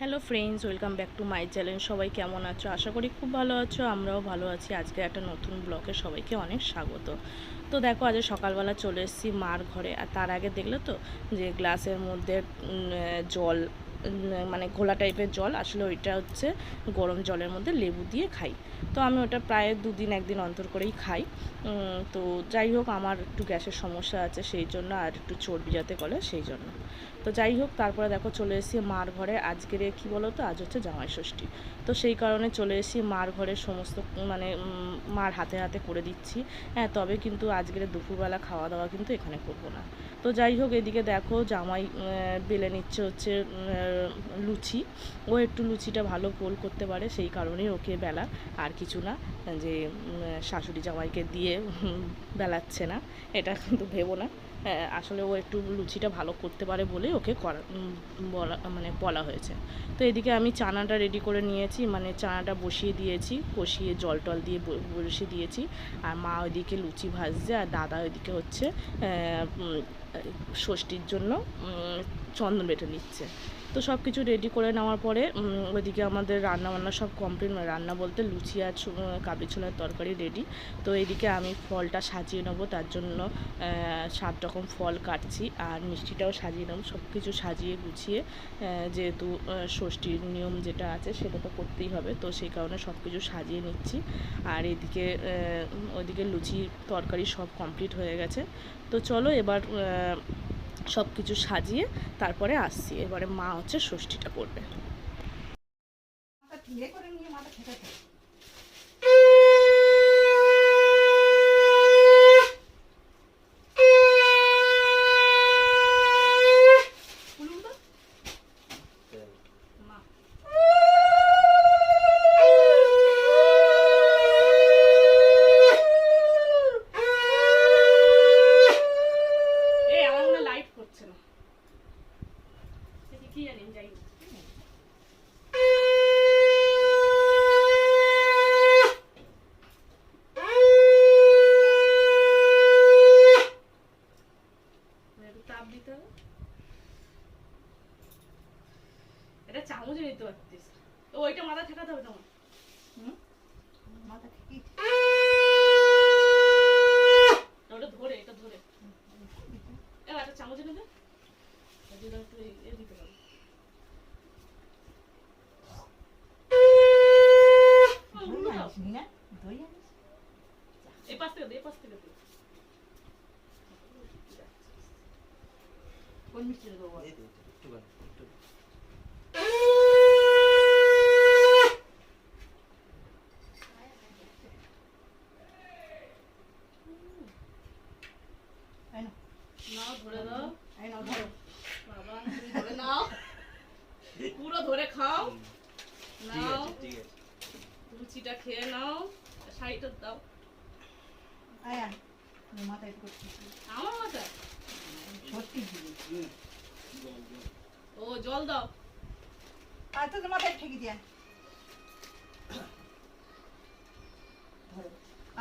Hello friends welcome back to my channel সবাই কেমন আছো? আশা করি খুব ভালো আছো, আমরাও ভালো আছি। আজকে একটা নতুন ব্লগে সবাইকে অনেক স্বাগত। তো দেখো, আজ সকালবেলা চলে এসেছি মার ঘরে। আর তার আগে দেখলে তো, যে গ্লাসের মধ্যে জল মানে ঘোলা টাইপের জল, আসলে ওইটা হচ্ছে গরম জলের মধ্যে লেবু দিয়ে খাই। তো আমি ওটা প্রায় দুদিন, একদিন অন্তর করেই খাই। তো যাই হোক, আমার একটু গ্যাসের সমস্যা আছে, সেই জন্য আর একটু চর্বি যাতে গলে, সেই জন্য। তো যাই হোক, তারপরে দেখো চলে এসেছি মার ঘরে। আজকের কী বলো তো আজ হচ্ছে জামাই ষষ্ঠী। তো সেই কারণে চলে এসেছি মার ঘরে সমস্ত মানে মার হাতে হাতে করে দিচ্ছি। হ্যাঁ তবে কিন্তু আজকের দুপুরবেলা খাওয়া দাওয়া কিন্তু এখানে করব না। তো যাই হোক, এদিকে দেখো জামাই বেলে নিচ্ছে হচ্ছে লুচি। ও একটু লুচিটা ভালো গোল করতে পারে, সেই কারণেই ওকে বেলা আর কিছু না, যে শাশুড়ি জামাইকে দিয়ে বেলাচ্ছে না। এটা কিন্তু ভেবো না। হ্যাঁ, আসলে ও একটু লুচিটা ভালো করতে পারে বলেই ওকে করা বলা মানে বলা হয়েছে। তো এদিকে আমি চানাটা রেডি করে নিয়েছি মানে চানাটা বসিয়ে দিয়েছি কষিয়ে জল টল দিয়ে বসিয়ে দিয়েছি। আর মা ওইদিকে লুচি ভাজছে আর দাদা ওইদিকে হচ্ছে ষষ্ঠীর জন্য চন্দন বেটে নিচ্ছে। তো সব কিছু রেডি করে নেওয়ার পরে ওইদিকে আমাদের রান্না বান্না সব কমপ্লিট মানে রান্না বলতে লুচি আর কাবলি ছোলার তরকারি রেডি তো এইদিকে আমি ফলটা সাজিয়ে নেব, তার জন্য সাত রকম ফল কাটছি আর মিষ্টিটাও সাজিয়ে নেব সব কিছু সাজিয়ে গুছিয়ে যেহেতু ষষ্ঠীর নিয়ম যেটা আছে সেটা তো করতেই হবে, তো সেই কারণে সব কিছু সাজিয়ে নিচ্ছি। আর এদিকে ওইদিকে লুচি তরকারি সব কমপ্লিট হয়ে গেছে। তো চলো এবার সব কিছু সাজিয়ে তারপরে আসছি। এবারে মা হচ্ছে ষষ্ঠীটা করবে কি জানি যাই এটা চামচে নিতে পারতিস তো ওইটা মাথা ঠেকাতে হবে তোমার হুম? মাথা ঠিকই ওটা ধরে, এটা ধরে এবার একটা চামচে নিতে যদি একটু এ- এ দিতে পারো দই আনিস নি না দই আনিস এই পাশ থেকে দে এই পাশ থেকে দে কোন মিষ্টি দেবো বল? এই নাও, নাও ধরে দাও এই নাও, ধরো। বাবা তুমি ধরে নাও পুরো ধরে খাও নাও লুচিটা খেয়ে নাও শাড়িটা দাও মাথায় একটু আমার মাথা সত্যি ও জল দাও। আর তো মাথায় ঠেকে দিয়ে ধরো।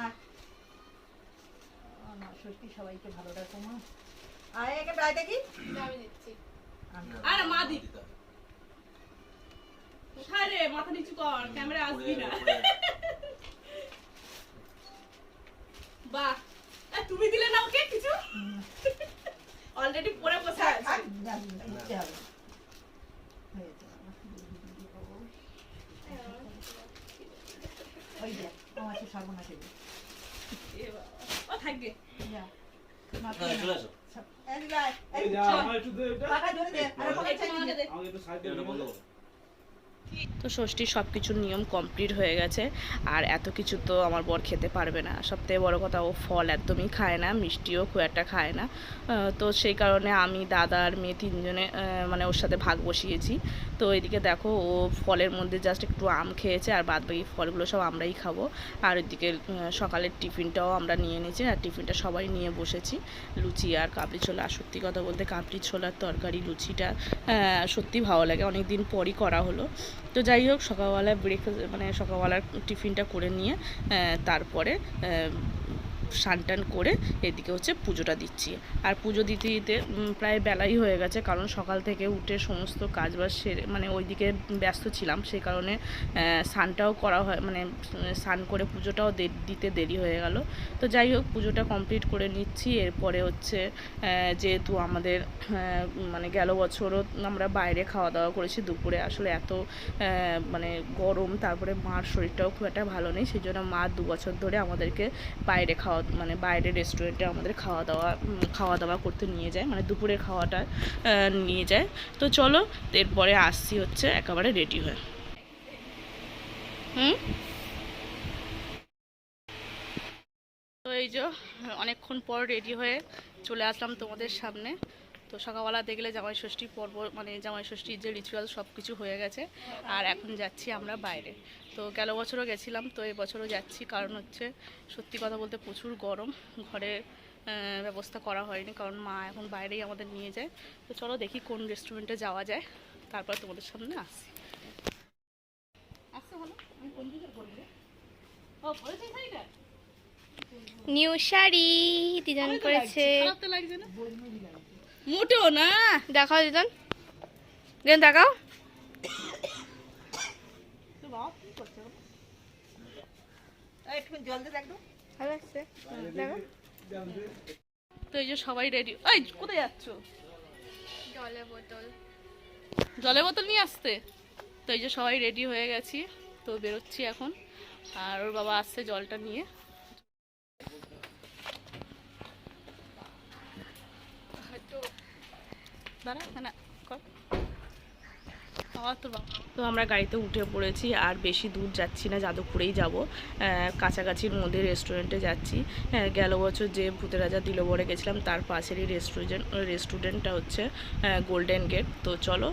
আয়। আমার সত্যি সবাইকে ভালো রাখো মা। আয় একে প্রায় দেখি। আমি। আরে মা দি। কোথায় রে? মাথা নিচু কর ক্যামেরা আসবি না। বাহ। তুমি দিলে না ওকে কিছু? অলরেডি পরে বসে আছে। যা। ওই দেখ, আমার সে সর্বনাশ হয়ে ও থাকবে যা। চলে। আসো। তো ষষ্ঠীর সব কিছুর নিয়ম কমপ্লিট হয়ে গেছে। আর এত কিছু তো আমার বর খেতে পারবে না। সবথেকে বড় কথা, ও ফল একদমই খায় না, মিষ্টিও খুব একটা খায় না। তো সেই কারণে আমি, দাদা আর মেয়ে তিনজনে মানে ওর সাথে ভাগ বসিয়েছি। তো এদিকে দেখো, ও ফলের মধ্যে জাস্ট একটু আম খেয়েছে, আর বাদ বাকি ফলগুলো সব আমরাই খাব। আর ওইদিকে সকালের টিফিনটাও আমরা নিয়ে নিয়েছি, আর টিফিনটা সবাই নিয়ে বসেছি। লুচি আর কাবলি ছোলা, আর সত্যি কথা বলতে কাবলি ছোলার তরকারি, লুচিটা সত্যি ভালো লাগে। অনেক দিন পরই করা হলো। তো যাই হোক সকালবেলায় ব্রেকফাস্ট মানে সকালবেলার টিফিনটা করে নিয়ে তারপরে স্নান টান করে এদিকে হচ্ছে পুজোটা দিচ্ছি। আর পুজো দিতে দিতে প্রায় বেলাই হয়ে গেছে, কারণ সকাল থেকে উঠে সমস্ত কাজ বাজ সেরে মানে ওইদিকে ব্যস্ত ছিলাম, সেই কারণে স্নানটাও করা হয় মানে স্নান করে পুজোটাও দিতে দেরি হয়ে গেল। তো যাই হোক, পুজোটা কমপ্লিট করে নিচ্ছি, এরপরে হচ্ছে যেহেতু আমাদের মানে গেল বছরও আমরা বাইরে খাওয়া দাওয়া করেছি দুপুরে, আসলে এত মানে গরম, তারপরে মার শরীরটাও খুব একটা ভালো নেই, সেই জন্য মা দু বছর ধরে আমাদেরকে বাইরে খাওয়া মানে বাইরের রেস্টুরেন্টে আমাদের খাওয়া দাওয়া খাওয়া দাওয়া করতে নিয়ে যায় মানে দুপুরের খাওয়াটা নিয়ে যায়। তো চলো, এরপরে আসছি হচ্ছে একেবারে রেডি হয়ে। হুম? তো এই যে, অনেকক্ষণ পর রেডি হয়ে চলে আসলাম তোমাদের সামনে। তো সকালবেলা দেখলে জামাই ষষ্ঠী পর্ব মানে জামাই ষষ্ঠীর যে রিচুয়াল সব কিছু হয়ে গেছে আর এখন যাচ্ছি আমরা বাইরে। তো গেল বছরও গেছিলাম তো এই বছরও যাচ্ছি। কারণ হচ্ছে সত্যি কথা বলতে প্রচুর গরম ঘরে ব্যবস্থা করা হয়নি কারণ মা এখন বাইরেই আমাদের নিয়ে যায়। তো চলো দেখি কোন রেস্টুরেন্টে যাওয়া যায় তারপর তোমাদের সামনে শাড়িটা নিউ শাড়ি ডিজাইন করেছে। খারাপ তো লাগছে না? মোটেও না। দেখাও দিদন দিদন দেখাও। তো? এই, জল তো এই যে সবাই রেডি এই কোথায় যাচ্ছ? জলের বোতল। জলের বোতল নিয়ে আসতে? তো এই যে সবাই রেডি হয়ে গেছি তো বেরোচ্ছি এখন। আর ওর বাবা আসছে জলটা নিয়ে দাঁড়া না, না কর আবার তোর বাবা তো আমরা গাড়িতে উঠে পড়েছি আর বেশি দূর যাচ্ছি না যাদবপুরেই যাব। কাছাকাছির মধ্যে রেস্টুরেন্টে যাচ্ছি। হ্যাঁ, গেল বছর যে ভূতের রাজা দিলবরে গেছিলাম তার পাশেরই রেস্টুরেন্ট রেস্টুরেন্টটা হচ্ছে গোল্ডেন গেট তো চলো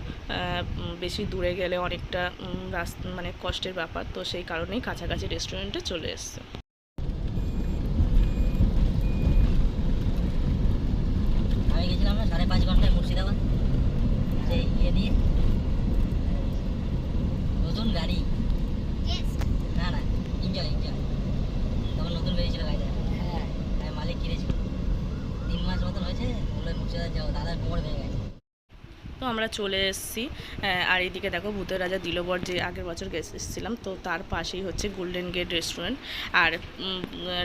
বেশি দূরে গেলে অনেকটা রাস্তা মানে কষ্টের ব্যাপার। তো সেই কারণেই কাছাকাছি রেস্টুরেন্টে চলে এসছে আমি গেছিলাম না সাড়ে পাঁচ ঘন্টায় মুর্শিদাবাদ যে ইয়ে দিয়ে নতুন গাড়ি তো আমরা চলে এসেছি। আর এইদিকে দেখো ভূতের রাজা দিলবর যে আগের বছর গেছে এসেছিলাম, তো তার পাশেই হচ্ছে গোল্ডেন গেট রেস্টুরেন্ট আর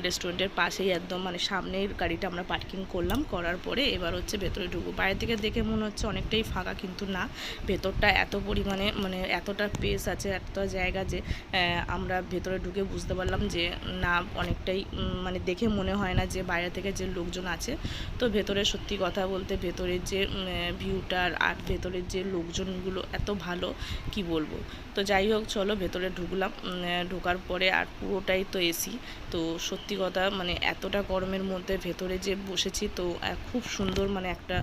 রেস্টুরেন্টের পাশেই একদম মানে সামনের গাড়িটা আমরা পার্কিং করলাম। করার পরে এবার হচ্ছে ভেতরে ঢুকবো। বাইরে থেকে দেখে মনে হচ্ছে অনেকটাই ফাঁকা, কিন্তু না। ভেতরটা এত পরিমাণে মানে এতটা পেস আছে, এতটা জায়গা যে আমরা ভেতরে ঢুকে বুঝতে পারলাম যে, না, অনেকটাই মানে দেখে মনে হয় না যে বাইরে থেকে যে লোকজন আছে। তো ভেতরে সত্যি কথা বলতে ভেতরের যে ভিউটার আর ভেতরের যে লোকজনগুলো এত ভালো, কি বলব? তো যাই হোক, চলো ভেতরে ঢুকলাম ঢোকার পরে আর পুরোটাই তো এসি তো সত্যি কথা মানে এতটা গরমের মধ্যে ভেতরে যে বসেছি, তো খুব সুন্দর মানে একটা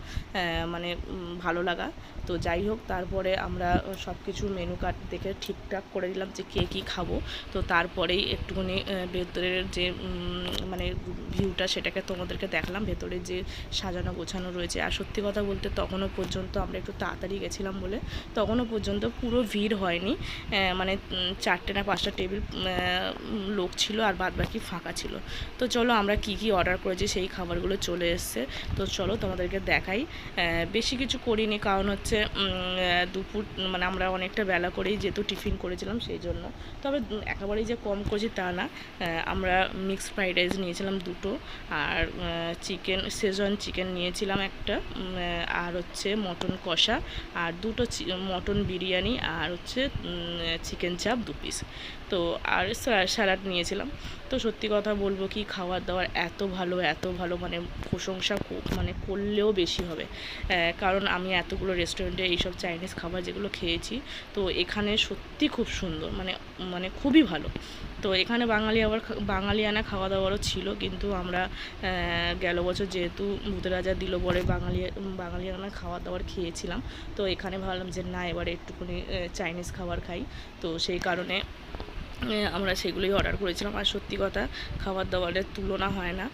মানে ভালো লাগা। তো যাই হোক, তারপরে আমরা সব কিছু মেনু কার্ড দেখে ঠিকঠাক করে দিলাম যে কে কী খাব। তো তারপরেই একটুখানি ভেতরের যে মানে ভিউটা সেটাকে তোমাদেরকে দেখলাম। ভেতরে যে সাজানো গোছানো রয়েছে। আর সত্যি কথা বলতে তখনও পর্যন্ত আমরা একটু তাড়াতাড়ি গেছিলাম বলে। তখনও পর্যন্ত পুরো ভিড় হয়নি। মানে চারটে না পাঁচটা টেবিল লোক ছিল আর বাদ বাকি ফাঁকা ছিল। তো চলো আমরা কি কি অর্ডার করেছি সেই খাবারগুলো চলে এসছে। তো চলো তোমাদেরকে দেখাই। বেশি কিছু করিনি কারণ হচ্ছে দুপুর মানে আমরা অনেকটা বেলা করেই যেহেতু টিফিন করেছিলাম সেই জন্য। তবে একেবারেই যে কম করেছি তা না। আমরা মিক্সড ফ্রাইড রাইস নিয়েছিলাম দুটো আর চিকেন সেজন চিকেন নিয়েছিলাম একটা আর হচ্ছে মটন কষা। আর দুটো মটন বিরিয়ানি আর হচ্ছে চিকেন চাপ দু পিস তো আর স্যালাড নিয়েছিলাম। তো সত্যি কথা বলব কি খাবার দাবার এত ভালো এত ভালো মানে প্রশংসা মানে করলেও বেশি হবে। কারণ আমি এতগুলো রেস্টুরেন্টে এইসব চাইনিজ খাবার যেগুলো খেয়েছি, তো এখানে সত্যি খুব সুন্দর মানে মানে খুবই ভালো। তো এখানে বাঙালি আবার বাঙালিয়ানা খাওয়া দাওয়ারও ছিল, কিন্তু আমরা গেল বছর যেহেতু ভূতের রাজা দিল বলে বাঙালি, বাঙালিয়ানা খাওয়া দাওয়ার খেয়েছিলাম, তো এখানে ভাবলাম যে না, এবারে একটুখানি চাইনিজ খাবার খাই, তো সেই কারণে আমরা সেগুলোই অর্ডার করেছিলাম। আর সত্যি কথা খাবার দাবারের তুলনা হয় না।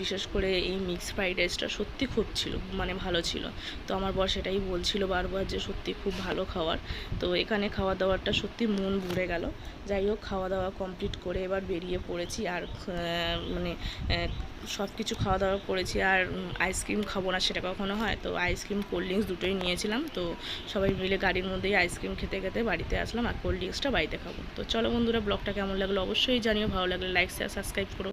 বিশেষ করে এই মিক্স ফ্রাইড রাইসটা সত্যি খুব ছিল মানে ভালো ছিল। তো আমার বর সেটাই বলছিল বারবার যে, সত্যি খুব ভালো খাবার তো এখানে খাওয়া দাওয়ারটা সত্যি মন ভরে গেল। যাই হোক খাওয়া দাওয়া কমপ্লিট করে এবার বেরিয়ে পড়েছি। আর মানে সব কিছু খাওয়া দাওয়া করেছি আর আইসক্রিম খাব না সেটা কখনো হয়। তো আইসক্রিম কোল্ড ড্রিঙ্কস দুটোই নিয়েছিলাম। তো সবাই মিলে গাড়ির মধ্যেই আইসক্রিম খেতে খেতে বাড়িতে আসলাম আর কোল্ড ড্রিঙ্কসটা বাড়িতে খাব। তো চলো বন্ধুরা ব্লগটা কেমন লাগল অবশ্যই জানিও। ভালো লাগলে লাইক শেয়ার সাবস্ক্রাইব করো।